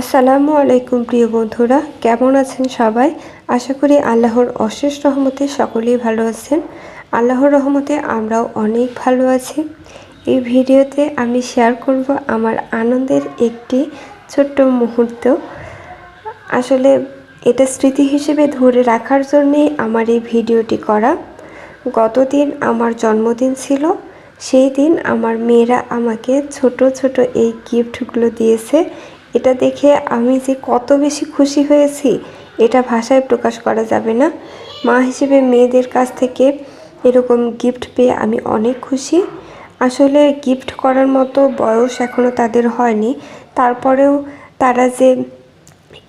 আসসালামু আলাইকুম প্রিয় বন্ধুরা, কেমন আছেন সবাই? আশা করি আল্লাহর অশেষ রহমতে সকলেই ভালো আছেন। আল্লাহর রহমতে আমরাও অনেক ভালো আছি। এই ভিডিওতে আমি শেয়ার করব আমার আনন্দের একটি ছোট্ট মুহূর্ত। আসলে এটা স্মৃতি হিসেবে ধরে রাখার জন্যেই আমার এই ভিডিওটি করা। গতদিন আমার জন্মদিন ছিল, সেই দিন আমার মেয়েরা আমাকে ছোট ছোট এই গিফটগুলো দিয়েছে। এটা দেখে আমি যে কত বেশি খুশি হয়েছি, এটা ভাষায় প্রকাশ করা যাবে না। মা হিসেবে মেয়েদের কাছ থেকে এরকম গিফট পেয়ে আমি অনেক খুশি। আসলে গিফট করার মতো বয়স এখনও তাদের হয়নি। তারপরেও তারা যে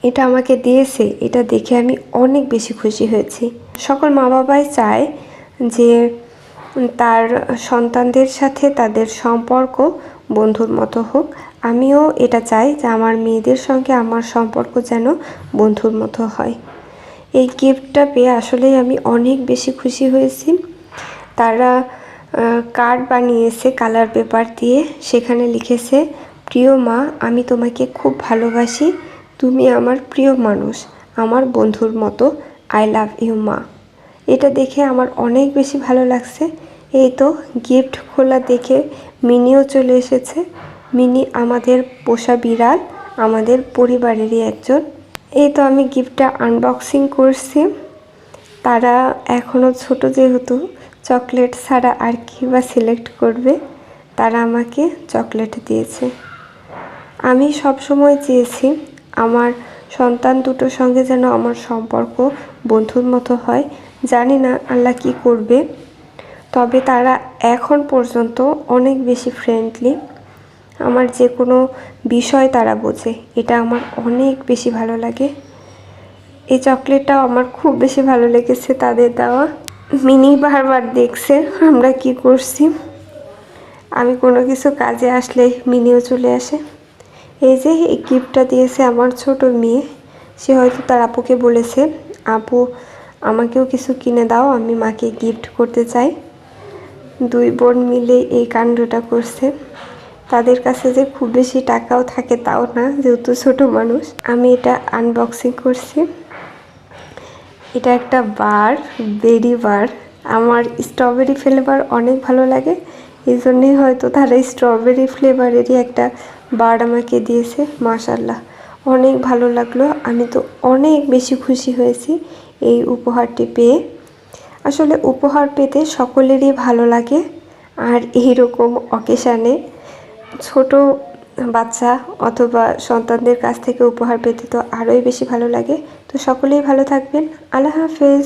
এটা আমাকে দিয়েছে, এটা দেখে আমি অনেক বেশি খুশি হয়েছি। সকল মা বাবাই চায় যে তার সন্তানদের সাথে তাদের সম্পর্ক বন্ধুর মতো হোক। আমিও এটা চাই যে আমার মেয়েদের সঙ্গে আমার সম্পর্ক যেন বন্ধুর মতো হয়। এই গিফটটা পেয়ে আসলেই আমি অনেক বেশি খুশি হয়েছি। তারা কার্ড বানিয়েছে কালার পেপার দিয়ে। সেখানে লিখেছে, প্রিয় মা, আমি তোমাকে খুব ভালোবাসি। তুমি আমার প্রিয় মানুষ। আমার বন্ধুর মতো আই লাভ ইউ মা। এটা দেখে আমার অনেক বেশি ভালো লাগছে। এই তো গিফট খোলা দেখে মিনিও চলে এসেছে। মিনি আমাদের পোষা বিড়াল, আমাদের পরিবারেরই একজন। এই তো আমি গিফটটা আনবক্সিং করছি। তারা এখনও ছোট যেহেতু চকলেট ছাড়া আর কি বা সিলেক্ট করবে, তারা আমাকে চকলেট দিয়েছে। আমি সবসময় চেয়েছি আমার সন্তান দুটোর সঙ্গে যেন আমার সম্পর্ক বন্ধুর মতো হয়। জানি না আল্লাহ কি করবে, তবে তারা এখন পর্যন্ত অনেক বেশি ফ্রেন্ডলি আমার যে কোনো বিষয় তারা বোঝে। এটা আমার অনেক বেশি ভালো লাগে। এই চকলেটটাও আমার খুব বেশি ভালো লেগেছে তাদের দেওয়া। মিনি বারবার দেখছে, আমরা কি করছি? আমি কোনো কিছু কাজে আসলে মিনিও চলে আসে। এই যে, এই গিফটটা দিয়েছে আমার ছোট মেয়ে। সে হয়তো তার আপুকে বলেছে, আপু, আমাকেও কিছু কিনে দাও, আমি মাকে গিফট করতে চাই। দুই বোন মিলে এই কাণ্ডটা করছে। তাদের কাছে যে খুব বেশি টাকাও থাকে তাও না, যেহেতু ছোট মানুষ। আমি এটা আনবক্সিং করছি। এটা একটা বার, বেরি বার। আমার স্ট্রবেরি ফ্লেভার অনেক ভালো লাগে। এই জন্যই হয়তো তারা স্ট্রবেরি ফ্লেভারেরই একটা বার আমাকে দিয়েছে মাশাল্লাহ অনেক ভালো লাগল। আমি তো অনেক বেশি খুশি হয়েছি এই উপহারটি পেয়ে। আসলে উপহার পেতে সকলেরই ভালো লাগে। আর এইরকম অকেশানে ছোট বাচ্চা অথবা সন্তানদের কাছ থেকে উপহার পেতে তো আরোই বেশি ভালো লাগে। তো সকলেই ভালো থাকবেন। আল্লাহ হাফেজ।